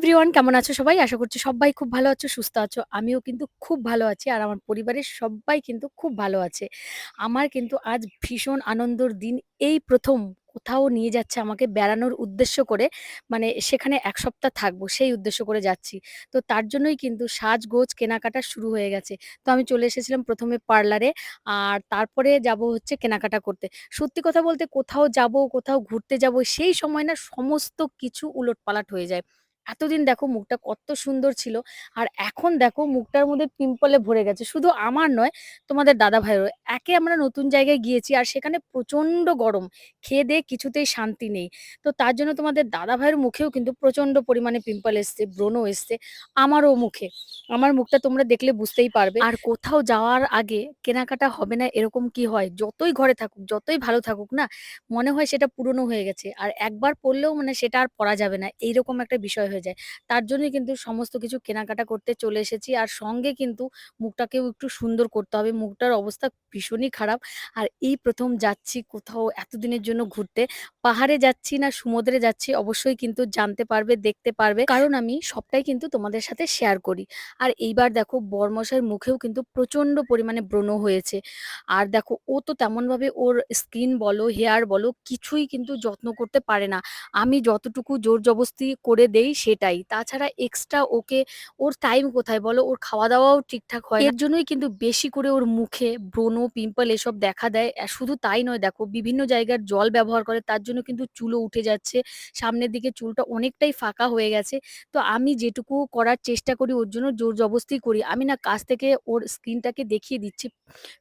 Everyone কেমন আছো সবাই? আশা করছি সবাই খুব ভালো আছো, সুস্থ আছো। আমিও কিন্তু খুব ভালো আছি আর আমার পরিবারের সবাই কিন্তু খুব ভালো আছে। আমার কিন্তু আজ ভীষণ আনন্দর দিন। এই প্রথম কোথাও নিয়ে যাচ্ছে আমাকে বেড়ানোর উদ্দেশ্য করে। মানে সেখানে এক সপ্তাহ থাকব সেই উদ্দেশ্য করে যাচ্ছি। তো তার জন্যই কিন্তু সাজগোজ কেনাকাটা শুরু হয়ে গেছে। তো আমি চলে এসেছিলাম প্রথমে পার্লারে আর তারপরে যাব হচ্ছে কেনাকাটা করতে। সত্যি কথা বলতে কোথাও যাব, কোথাও ঘুরতে যাব সেই সময় না সমস্ত কিছু উলটপালট হয়ে যায়। এতদিন দেখো মুখটা কত সুন্দর ছিল। আর এখন দেখো মুখটার মধ্যে পিম্পল ভরে গেছে। শুধু আমার নয়, তোমাদের দাদাভাইয়েরও। একে আমরা নতুন জায়গায় গিয়েছি আর সেখানে প্রচণ্ড গরম। খেয়ে-দেয়ে কিছুতেই শান্তি নেই। তো তার জন্য তোমাদের দাদা ভাইয়ের মুখেও কিন্তু প্রচণ্ড পরিমাণে পিম্পল এসছে, ব্রণ এসছে। আমারও মুখে। আমার মুখটা তোমরা দেখলে বুঝতেই পারবে। আর কোথাও যাওয়ার আগে কেনাকাটা হবে না এরকম কি হয়? যতই ঘরে থাকুক, যতই ভালো থাকুক না, মনে হয় সেটা পুরনো হয়ে গেছে। আর একবার পড়লেও মানে সেটা আর পড়া যাবে না। এইরকম একটা বিষয় হয়ে যায়। তার জন্য কিন্তু সমস্ত কিছু কেনাকাটা করতে চলে এসেছি। আর সঙ্গে কিন্তু মুখটাকেও একটু সুন্দর করতে হবে। মুখটার অবস্থা ভীষণই খারাপ। আর এই প্রথম যাচ্ছি কোথাও এতদিনের জন্য ঘুরতে। পাহাড়ে যাচ্ছি না সমুদ্রে যাচ্ছি অবশ্যই কিন্তু জানতে পারবে, দেখতে পারবে। কারণ আমি সবটাই কিন্তু তোমাদের সাথে শেয়ার করি। আর এইবার দেখো বরমশাইয়ের মুখেও কিন্তু প্রচণ্ড পরিমাণে ব্রণ হয়েছে। আর দেখো ও তো তেমনভাবে ওর স্কিন বলো, হেয়ার বলো কিছুই কিন্তু যত্ন করতে পারে না। আমি যতটুকু জোর-জবস্তি করে দেই সেটাই। তাছাড়া এক্সট্রা ওকে ওর টাইম কোথায় বলো? ওর খাওয়া-দাওয়াও ঠিকঠাক হয় এর জন্যই কিন্তু বেশি করে ওর মুখে ব্রণ, পিম্পল এসব দেখা দেয়। শুধু তাই নয় দেখো বিভিন্ন জায়গার জল ব্যবহার করে তার জন্য কিন্তু চুলও উঠে যাচ্ছে। সামনের দিকে চুলটা অনেকটাই ফাঁকা হয়ে গেছে। তো আমি যেটুকু করার চেষ্টা করি ওর জন্য জোর-জবস্তি করি। আমি না কাছ থেকে ওর স্কিনটাকে দেখিয়ে দিচ্ছি।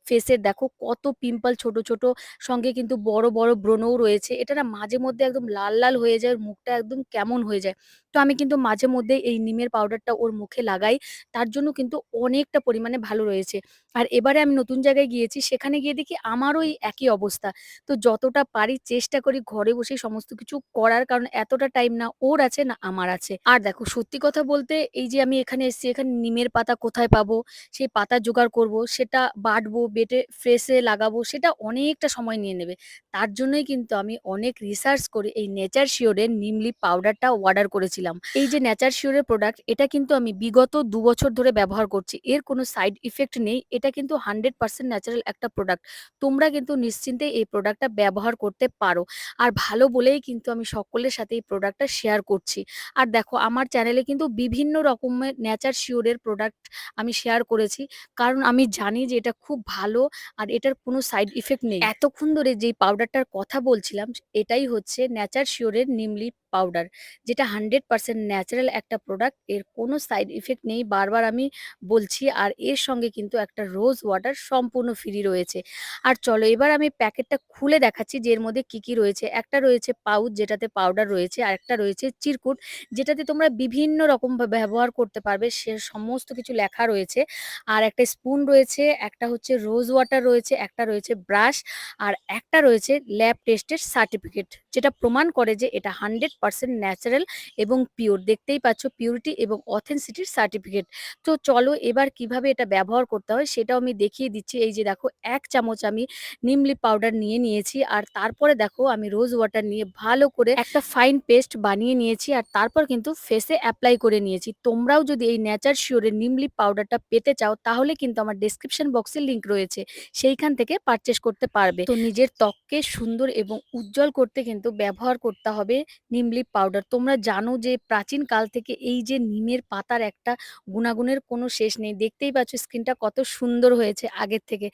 ফেসের দেখো কত পিম্পল ছোট, ছোট সঙ্গে কিন্তু বড়, বড় ব্রণও রয়েছে। এটা না মাঝে মধ্যে একদম লাল, লাল হয়ে যায়। ওর মুখটা একদম কেমন হয়ে যায়। তো আমি কিন্তু মাঝে মধ্যে এই নিমের পাউডারটা ওর মুখে লাগাই। তার জন্য কিন্তু অনেকটা পরিমাণে ভালো রয়েছে। আর এবারে আমি নতুন জায়গায় গিয়েছি সেখানে গিয়ে দেখি আমারও এই একই অবস্থা। তো যতটা পারি চেষ্টা করি ঘরে বসেই সমস্ত কিছু করার কারণ এতটা টাইম না ওর আছে না আমার আছে। আর দেখো সত্যি কথা বলতে এই যে আমি এখানে এসেছি এখানে নিমের পাতা কোথায় পাবো? সেই পাতা জোগাড় করব, সেটা বাটবো, বেটে ফ্রেশে লাগাবো সেটা অনেকটা সময় নিয়ে নেবে। তার জন্যই কিন্তু আমি অনেক রিসার্চ করে এই নেচার শিওরের নিমলি পাউডারটা অর্ডার করেছিলাম। এই যে ন্যাচার শিওরের প্রোডাক্ট এটা কিন্তু আমি বিগত দু বছর ধরে ব্যবহার করছি। এর কোনো সাইড ইফেক্ট নেই। এটা কিন্তু 100% ন্যাচারাল একটা প্রোডাক্ট। তোমরা কিন্তু নিশ্চিন্তে এই প্রোডাক্টটা ব্যবহার করতে পারো। আর ভালো বলেই কিন্তু আমি সকলের সাথে এই প্রোডাক্টটা শেয়ার করছি। আর দেখো, আমার চ্যানেলে কিন্তু বিভিন্ন রকমের ন্যাচার শিওরের প্রোডাক্ট আমি শেয়ার করেছি। কারণ আমি জানি যে এটা খুব ভালো আর এটার কোনো সাইড ইফেক্ট নেই। এতক্ষণ ধরে যেই পাউডারটার কথা বলছিলাম, এটাই হচ্ছে ন্যাচার শিওর এর নিম লিপ পাউডার। যেটা 100% ন্যাচারাল একটা প্রোডাক্ট। এর কোনো সাইড ইফেক্ট নেই। বারবার আমি বলছি। আর এর সঙ্গে কিন্তু একটা রোজ ওয়াটার সম্পূর্ণ ফ্রি রয়েছে। আর চলো এবার আমি প্যাকেটটা খুলে দেখাচ্ছি যে এর মধ্যে কি, কি রয়েছে। একটা রয়েছে পাউচ যেটাতে পাউডার রয়েছে। আর একটা রয়েছে চিরকুট যেটাতে তোমরা বিভিন্ন রকম ব্যবহার করতে পারবে। সে সমস্ত কিছু লেখা রয়েছে। আর একটা স্পুন রয়েছে, একটা হচ্ছে রোজ ওয়াটার রয়েছে, একটা রয়েছে ব্রাশ আর একটা রয়েছে ল্যাব টেস্টের সার্টিফিকেট। যেটা প্রমাণ করে যে এটা 100% ন্যাচারাল এবং পিওর। দেখতেই পাচ্ছ পিউরিটি এবং অথেন্সিটির সার্টিফিকেট। তো চলো এবার কীভাবে এটা ব্যবহার করতে হয় সেটাও আমি দেখিয়ে দিচ্ছি। এই যে দেখো, এক চামচ আমি নিম লিপ পাউডার নিয়ে নিয়েছি। আর তারপরে দেখো আমি রোজ ওয়াটার নিয়ে ভালো করে একটা ফাইন পেস্ট বানিয়ে নিয়েছি। আর তারপর কিন্তু ফেসে অ্যাপ্লাই করে নিয়েছি। তোমরাও যদি এই নেচার শিওর এর নিম লিপ পাউডারটা পেতে চাও তাহলে কিন্তু আমার ডেসক্রিপশন বক্সে লিঙ্ক রয়েছে। সেইখান থেকে পারচেস করতে পারবে। তো নিজের ত্বককে সুন্দর এবং উজ্জ্বল করতে কিন্তু ব্যবহার করতে হবে নিম লিপ পাউডার। তোমরা জানো যে প্রাচীন কাল থেকে এই যে নিমের পাতার একটা গুণাগুণের কোনো শেষ নেই। দেখতেই পাচ্ছ স্কিনটা কত সুন্দর হয়েছে আগের থেকে।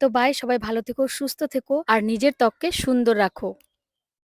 তো বাই সবাই ভালো থেকো, সুস্থ থেকো আর নিজের ত্বককে সুন্দর রাখো।